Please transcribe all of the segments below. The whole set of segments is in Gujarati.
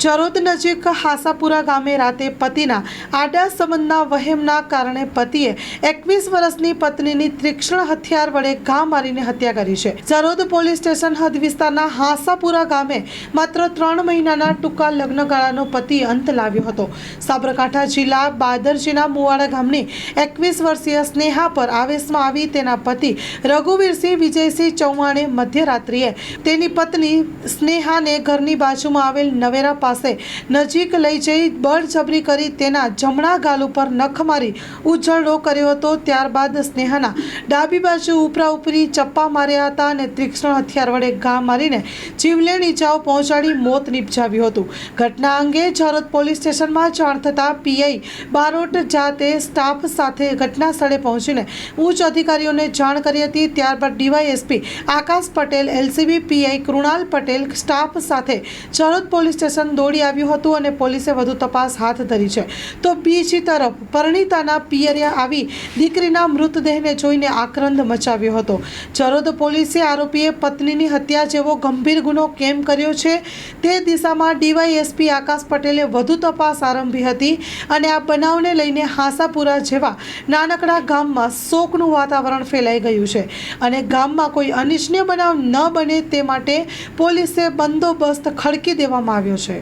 ચરોદ નજીક હાસાપુરા ગામે રાતે પતિના આડા સંબંધના વહેમના કારણે પતિએ એકવીસ વર્ષની પત્નીની તીક્ષ્ણ હથિયાર વડે ઘા મારીને હત્યા કરી છે. ચરોદ પોલીસ સ્ટેશન હદ વિસ્તારના હાસાપુરા ગામે માત્ર ત્રણ મહિનાના ટૂંકા લગ્નગાળાનો પતિ અંત લાવ્યો હતો. સાબરકાંઠા જિલ્લા બાદરજીના મુવાડા ગામની એકવીસ વર્ષીય સ્નેહા પર આવેશમાં આવી તેના પતિ રઘુવીરસિંહ વિજયસિંહ ચૌહાણે મધ્યરાત્રિએ તેની પત્ની સ્નેહાને ઘરની બાજુમાં આવેલ નવેરા પાસે નજીક લઈ જઈ બળજબરી કરી તેના જમણા ગાલ ઉપર નખ મારી ઉજળો કર્યો હતો. ત્યારબાદ સ્નેહાના ડાબી બાજુ ઉપરા ઉપરી ચપ્પા માર્યા હતા અને તીક્ષ્ણ હથિયાર વડે ઘા મારીને જીવલેણ ઈજાઓ પહોંચાડી મોત નિપજાવ્યું હતું. ઘટના અંગે જરોદ પોલીસ સ્ટેશનમાં જાણ થતાં પીઆઈ બારોટ જાતે સ્ટાફ સાથે ઘટના સ્થળે પહોંચીને ઉચ્ચ અધિકારીઓને જાણ કરી હતી. ત્યારબાદ DYSP Akash Patel, LCB PI Krunal Patel staff સાથે ચરોદ પોલીસ સ્ટેશન દોડી આવ્યું હતું અને પોલીસે વધુ તપાસ હાથ ધરી છે. તો બીજી તરફ પરણિતાના પિયરિયા આવી દીકરીના મૃતદેહને જોઈને આક્રંદ મચાવ્યો હતો. જરોદ પોલીસે આરોપીએ પત્નીની હત્યા જેવો ગંભીર ગુનો કેમ કર્યો છે તે દિશામાં ડીવાયએસપી આકાશ પટેલે વધુ તપાસ આરંભી હતી અને આ બનાવને લઈને હાસાપુરા જેવા નાનકડા ગામમાં શોકનું વાતાવરણ ફેલાઈ ગયું છે અને ગામમાં કોઈ અનિચ્છનીય બનાવ ન બને તે માટે પોલીસે બંદોબસ્ત ખડકી દેવામાં આવ્યો છે.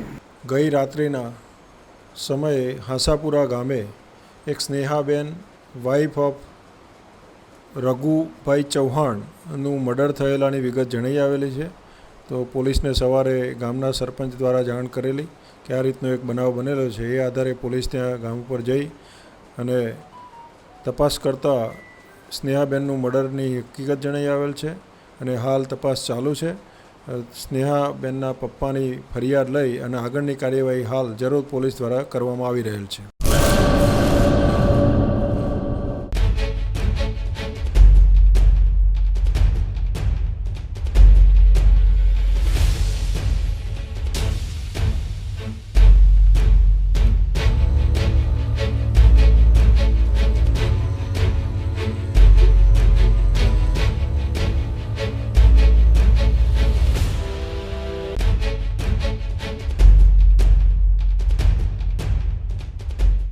ગઈ રાત્રિના સમયે હાંસાપુરા ગામે એક સ્નેહાબેન વાઇફ ઓફ રઘુભાઈ ચૌહાણનું મર્ડર થયેલાની વિગત જણાઈ આવેલી છે. તો પોલીસને સવારે ગામના સરપંચ દ્વારા જાણ કરેલી કે આ રીતનો એક બનાવ બનેલો છે. એ આધારે પોલીસ ત્યાં ગામ ઉપર જઈ અને તપાસ કરતાં સ્નેહાબેનનું મર્ડરની હકીકત જણાઈ આવેલ છે અને હાલ તપાસ ચાલુ છે. સ્નેહાબેનના પપ્પાની ફરિયાદ લઈ અને આગળની કાર્યવાહી હાલ જરોદ પોલીસ દ્વારા કરવામાં આવી રહેલ છે.